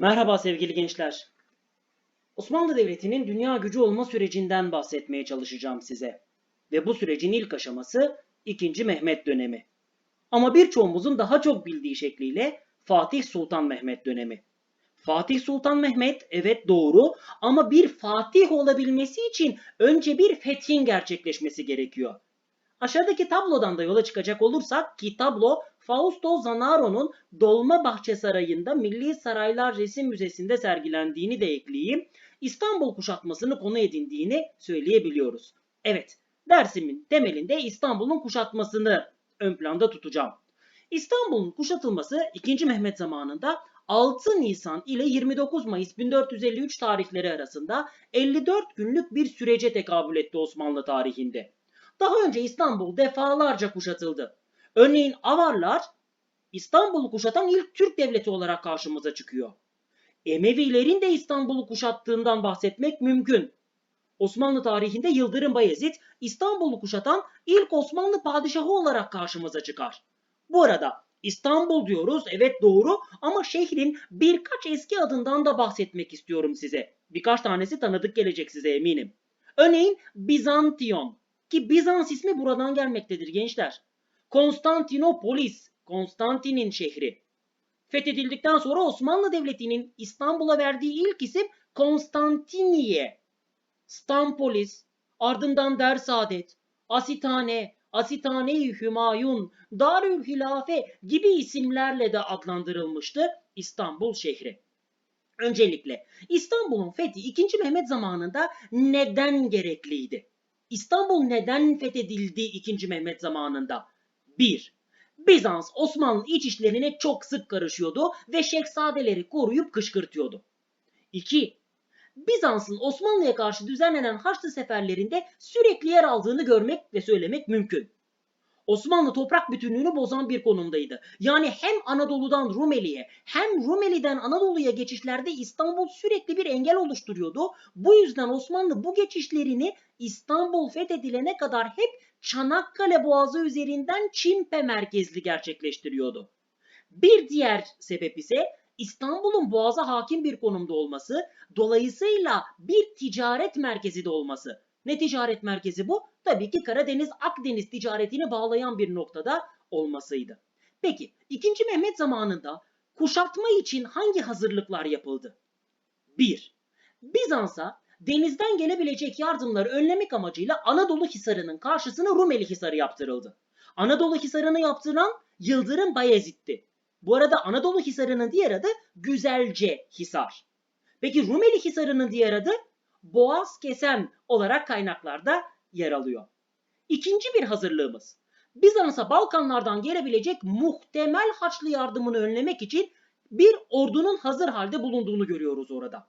Merhaba sevgili gençler. Osmanlı Devleti'nin dünya gücü olma sürecinden bahsetmeye çalışacağım size. Ve bu sürecin ilk aşaması 2. Mehmet dönemi. Ama birçoğumuzun daha çok bildiği şekliyle Fatih Sultan Mehmet dönemi. Fatih Sultan Mehmet evet doğru ama bir fatih olabilmesi için önce bir fethin gerçekleşmesi gerekiyor. Aşağıdaki tablodan da yola çıkacak olursak ki tablo Fausto Zanaro'nun Dolmabahçe Sarayı'nda Milli Saraylar Resim Müzesi'nde sergilendiğini de ekleyeyim. İstanbul kuşatmasını konu edindiğini söyleyebiliyoruz. Evet, dersimin temelinde İstanbul'un kuşatmasını ön planda tutacağım. İstanbul'un kuşatılması 2. Mehmet zamanında 6 Nisan ile 29 Mayıs 1453 tarihleri arasında 54 günlük bir sürece tekabül etti Osmanlı tarihinde. Daha önce İstanbul defalarca kuşatıldı. Örneğin Avarlar İstanbul'u kuşatan ilk Türk devleti olarak karşımıza çıkıyor. Emevilerin de İstanbul'u kuşattığından bahsetmek mümkün. Osmanlı tarihinde Yıldırım Bayezid İstanbul'u kuşatan ilk Osmanlı padişahı olarak karşımıza çıkar. Bu arada İstanbul diyoruz evet doğru ama şehrin birkaç eski adından da bahsetmek istiyorum size. Birkaç tanesi tanıdık gelecek size eminim. Örneğin Bizantiyon ki Bizans ismi buradan gelmektedir gençler. Konstantinopolis, Konstantin'in şehri. Fethedildikten sonra Osmanlı Devleti'nin İstanbul'a verdiği ilk isim Konstantiniye. Stampolis, ardından Dersaadet, Asitane, Asitane-i Hümayun, Darül Hilafe gibi isimlerle de adlandırılmıştı İstanbul şehri. Öncelikle İstanbul'un fethi 2. Mehmet zamanında neden gerekliydi? İstanbul neden fethedildi 2. Mehmet zamanında? 1. Bizans Osmanlı iç işlerine çok sık karışıyordu ve şehzadeleri koruyup kışkırtıyordu. 2. Bizans'ın Osmanlı'ya karşı düzenlenen Haçlı seferlerinde sürekli yer aldığını görmek ve söylemek mümkün. Osmanlı toprak bütünlüğünü bozan bir konumdaydı. Yani hem Anadolu'dan Rumeli'ye hem Rumeli'den Anadolu'ya geçişlerde İstanbul sürekli bir engel oluşturuyordu. Bu yüzden Osmanlı bu geçişlerini İstanbul fethedilene kadar hep Çanakkale Boğazı üzerinden Çimpe merkezli gerçekleştiriyordu. Bir diğer sebep ise İstanbul'un boğaza hakim bir konumda olması, dolayısıyla bir ticaret merkezi de olması. Ne ticaret merkezi bu? Tabii ki Karadeniz-Akdeniz ticaretini bağlayan bir noktada olmasıydı. Peki 2. Mehmet zamanında kuşatma için hangi hazırlıklar yapıldı? 1. Bizans'a denizden gelebilecek yardımları önlemek amacıyla Anadolu Hisarı'nın karşısına Rumeli Hisarı yaptırıldı. Anadolu Hisarı'nı yaptıran Yıldırım Bayezid'ti. Bu arada Anadolu Hisarı'nın diğer adı Güzelce Hisar. Peki Rumeli Hisarı'nın diğer adı Boğaz Kesen olarak kaynaklarda yer alıyor. İkinci bir hazırlığımız. Bizans'a Balkanlardan gelebilecek muhtemel Haçlı yardımını önlemek için bir ordunun hazır halde bulunduğunu görüyoruz orada.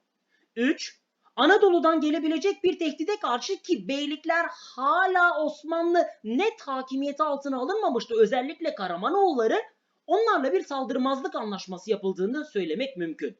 3. Anadolu'dan gelebilecek bir tehdide karşı ki beylikler hala Osmanlı net hakimiyeti altına alınmamıştı. Özellikle Karamanoğulları onlarla bir saldırmazlık anlaşması yapıldığını söylemek mümkün.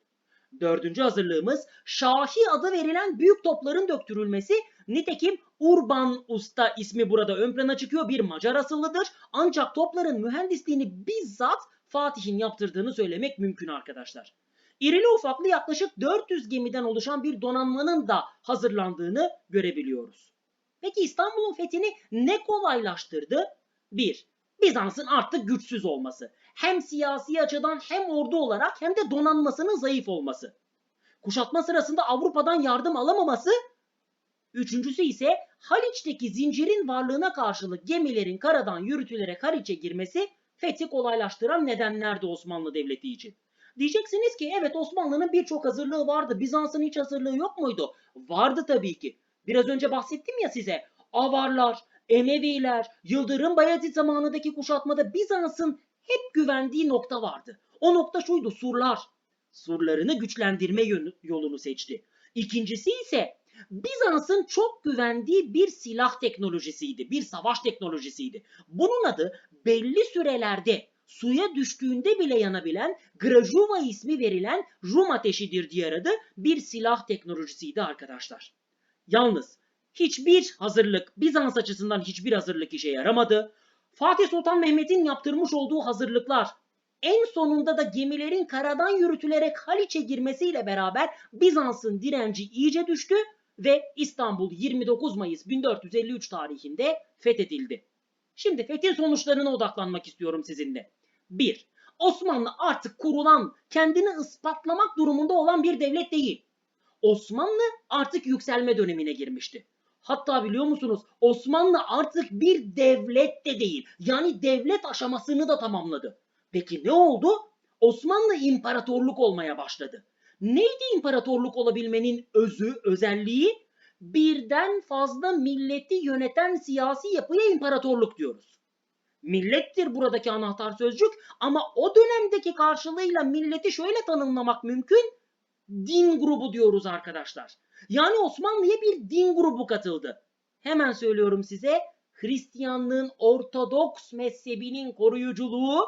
Dördüncü hazırlığımız Şahi adı verilen büyük topların döktürülmesi. Nitekim Urban Usta ismi burada ön plana çıkıyor. Bir Macar asıllıdır. Ancak topların mühendisliğini bizzat Fatih'in yaptırdığını söylemek mümkün arkadaşlar. İrili ufaklı yaklaşık 400 gemiden oluşan bir donanmanın da hazırlandığını görebiliyoruz. Peki İstanbul'un fethini ne kolaylaştırdı? 1. Bizans'ın artık güçsüz olması. Hem siyasi açıdan hem ordu olarak hem de donanmasının zayıf olması. Kuşatma sırasında Avrupa'dan yardım alamaması. Üçüncüsü ise Haliç'teki zincirin varlığına karşılık gemilerin karadan yürütülerek Haliç'e girmesi fethi kolaylaştıran nedenlerdi Osmanlı Devleti için. Diyeceksiniz ki evet Osmanlı'nın birçok hazırlığı vardı. Bizans'ın hiç hazırlığı yok muydu? Vardı tabii ki. Biraz önce bahsettim ya size. Avarlar, Emeviler, Yıldırım Bayezid zamanındaki kuşatmada Bizans'ın hep güvendiği nokta vardı. O nokta şuydu surlar. Surlarını güçlendirme yolunu seçti. İkincisi ise Bizans'ın çok güvendiği bir silah teknolojisiydi, bir savaş teknolojisiydi. Bunun adı belli sürelerde suya düştüğünde bile yanabilen Grajuva ismi verilen Rum ateşidir diğer adı bir silah teknolojisiydi arkadaşlar. Yalnız hiçbir hazırlık Bizans açısından hiçbir hazırlık işe yaramadı. Fatih Sultan Mehmet'in yaptırmış olduğu hazırlıklar En sonunda da gemilerin karadan yürütülerek Haliç'e girmesiyle beraber Bizans'ın direnci iyice düştü ve İstanbul 29 Mayıs 1453 tarihinde fethedildi. Şimdi fethin sonuçlarına odaklanmak istiyorum sizinle. 1. Osmanlı artık kurulan, kendini ispatlamak durumunda olan bir devlet değil. Osmanlı artık yükselme dönemine girmişti. Hatta biliyor musunuz Osmanlı artık bir devlet de değil. Yani devlet aşamasını da tamamladı. Peki ne oldu? Osmanlı imparatorluk olmaya başladı. Neydi imparatorluk olabilmenin özü, özelliği? Birden fazla milleti yöneten siyasi yapıya imparatorluk diyoruz. Millettir buradaki anahtar sözcük ama o dönemdeki karşılığıyla milleti şöyle tanımlamak mümkün. Din grubu diyoruz arkadaşlar. Yani Osmanlı'ya bir din grubu katıldı. Hemen söylüyorum size Hristiyanlığın Ortodoks mezhebinin koruyuculuğu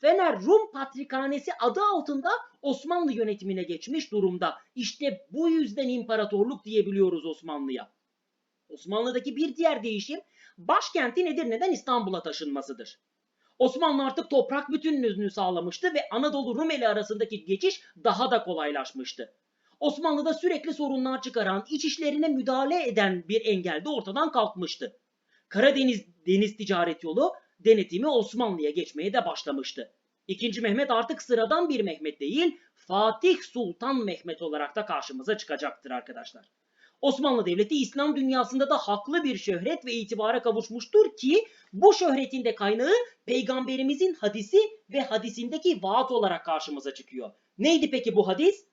Fener Rum Patrikhanesi adı altında Osmanlı yönetimine geçmiş durumda. İşte bu yüzden imparatorluk diyebiliyoruz Osmanlı'ya. Osmanlı'daki bir diğer değişim başkenti Edirne'den İstanbul'a taşınmasıdır. Osmanlı artık toprak bütünlüğünü sağlamıştı ve Anadolu Rumeli arasındaki geçiş daha da kolaylaşmıştı. Osmanlı'da sürekli sorunlar çıkaran, iç işlerine müdahale eden bir engel de ortadan kalkmıştı. Karadeniz deniz ticaret yolu denetimi Osmanlı'ya geçmeye de başlamıştı. İkinci Mehmet artık sıradan bir Mehmet değil, Fatih Sultan Mehmet olarak da karşımıza çıkacaktır arkadaşlar. Osmanlı Devleti İslam dünyasında da haklı bir şöhret ve itibara kavuşmuştur ki bu şöhretin de kaynağı peygamberimizin hadisi ve hadisindeki vaat olarak karşımıza çıkıyor. Neydi peki bu hadis?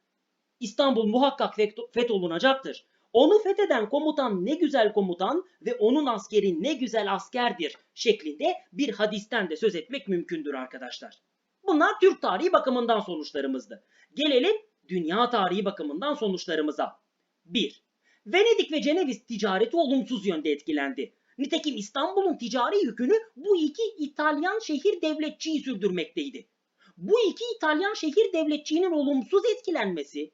İstanbul muhakkak fetholunacaktır. Onu fetheden komutan ne güzel komutan ve onun askeri ne güzel askerdir şeklinde bir hadisten de söz etmek mümkündür arkadaşlar. Bunlar Türk tarihi bakımından sonuçlarımızdı. Gelelim dünya tarihi bakımından sonuçlarımıza. 1. Venedik ve Ceneviz ticareti olumsuz yönde etkilendi. Nitekim İstanbul'un ticari yükünü bu iki İtalyan şehir devletçiyi sürdürmekteydi. Bu iki İtalyan şehir devletçiğinin olumsuz etkilenmesi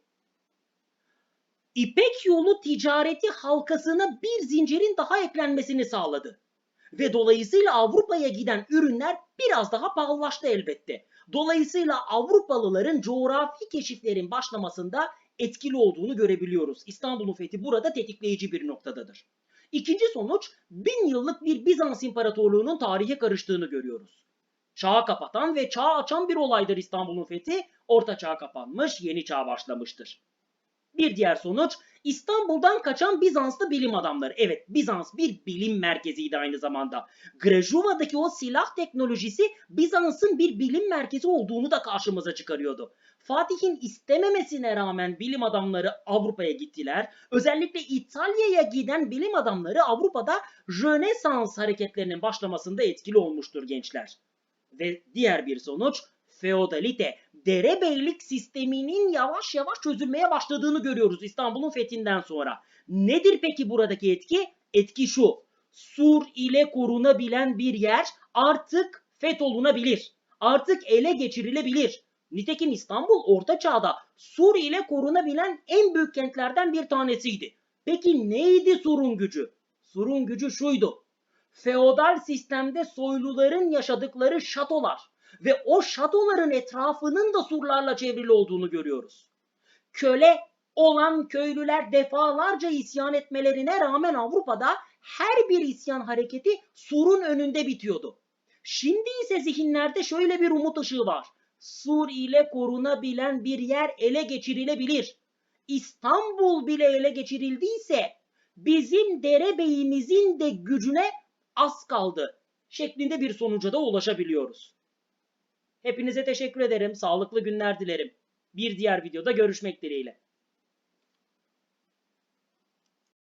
İpek yolu ticareti halkasına bir zincirin daha eklenmesini sağladı. Ve dolayısıyla Avrupa'ya giden ürünler biraz daha pahalılaştı elbette. Dolayısıyla Avrupalıların coğrafi keşiflerin başlamasında etkili olduğunu görebiliyoruz. İstanbul'un fethi burada tetikleyici bir noktadadır. İkinci sonuç bin yıllık bir Bizans İmparatorluğu'nun tarihe karıştığını görüyoruz. Çağı kapatan ve çağ açan bir olaydır İstanbul'un fethi. Orta çağ kapanmış, yeni çağ başlamıştır. Bir diğer sonuç İstanbul'dan kaçan Bizanslı bilim adamları. Evet Bizans bir bilim merkeziydi aynı zamanda. Grajuva'daki o silah teknolojisi Bizans'ın bir bilim merkezi olduğunu da karşımıza çıkarıyordu. Fatih'in istememesine rağmen bilim adamları Avrupa'ya gittiler. Özellikle İtalya'ya giden bilim adamları Avrupa'da Rönesans hareketlerinin başlamasında etkili olmuştur gençler. Ve diğer bir sonuç feodalite, derebeylik sisteminin yavaş yavaş çözülmeye başladığını görüyoruz İstanbul'un fethinden sonra. Nedir peki buradaki etki? Etki şu. Sur ile korunabilen bir yer artık fetholunabilir. Artık ele geçirilebilir. Nitekim İstanbul Orta Çağ'da Sur ile korunabilen en büyük kentlerden bir tanesiydi. Peki neydi Sur'un gücü? Sur'un gücü şuydu. Feodal sistemde soyluların yaşadıkları şatolar ve o şatoların etrafının da surlarla çevrili olduğunu görüyoruz. Köle olan köylüler defalarca isyan etmelerine rağmen Avrupa'da her bir isyan hareketi surun önünde bitiyordu. Şimdi ise zihinlerde şöyle bir umut ışığı var. Sur ile korunabilen bir yer ele geçirilebilir. İstanbul bile ele geçirildiyse bizim derebeyimizin de gücüne az kaldı şeklinde bir sonuca da ulaşabiliyoruz. Hepinize teşekkür ederim. Sağlıklı günler dilerim. Bir diğer videoda görüşmek dileğiyle.